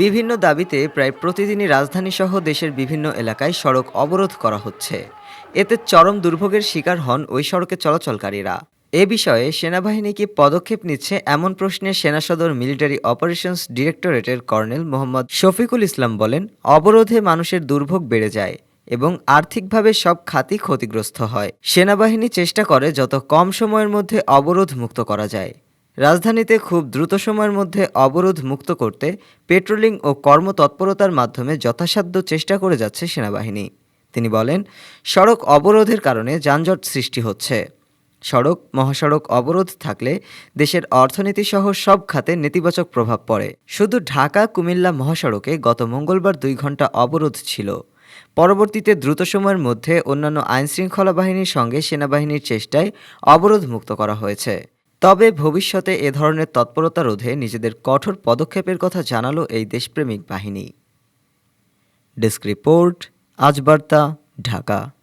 বিভিন্ন দাবিতে প্রায় প্রতিদিনই রাজধানী সহ দেশের বিভিন্ন এলাকায় সড়ক অবরোধ করা হচ্ছে। এতে চরম দুর্ভোগের শিকার হন ওই সড়কে চলাচলকারীরা। এ বিষয়ে সেনাবাহিনী কি পদক্ষেপ নিচ্ছে এমন প্রশ্নে সেনা সদর মিলিটারি অপারেশনস ডিরেক্টরেটের কর্নেল মোহাম্মদ শফিকুল ইসলাম বলেন, অবরোধে মানুষের দুর্ভোগ বেড়ে যায় এবং আর্থিকভাবে সব খাতি ক্ষতিগ্রস্ত হয়। সেনাবাহিনী চেষ্টা করে যত কম সময়ের মধ্যে অবরোধ মুক্ত করা যায়। রাজধানীতে খুব দ্রুত সময়ের মধ্যে অবরোধ মুক্ত করতে পেট্রোলিং ও কর্মতৎপরতার মাধ্যমে যথাসাধ্য চেষ্টা করে যাচ্ছে সেনাবাহিনী। তিনি বলেন, সড়ক অবরোধের কারণে যানজট সৃষ্টি হচ্ছে। সড়ক, মহাসড়ক অবরোধ থাকলে দেশের অর্থনীতি সহ সব খাতে নেতিবাচক প্রভাব পড়ে। শুধু ঢাকা, কুমিল্লা মহাসড়কে গত মঙ্গলবার দুই ঘণ্টা অবরোধ ছিল। পরবর্তীতে দ্রুত সময়ের মধ্যে অন্যান্য আইনশৃঙ্খলা বাহিনীর সঙ্গে সেনাবাহিনীর চেষ্টায় অবরোধ মুক্ত করা হয়েছে। তবে ভবিষ্যতে এ ধরনের তৎপরতা রোধে নিজেদের কঠোর পদক্ষেপের কথা জানালো এই দেশপ্রেমিক বাহিনী। ডেস্ক রিপোর্ট, আজ বার্তা, ঢাকা।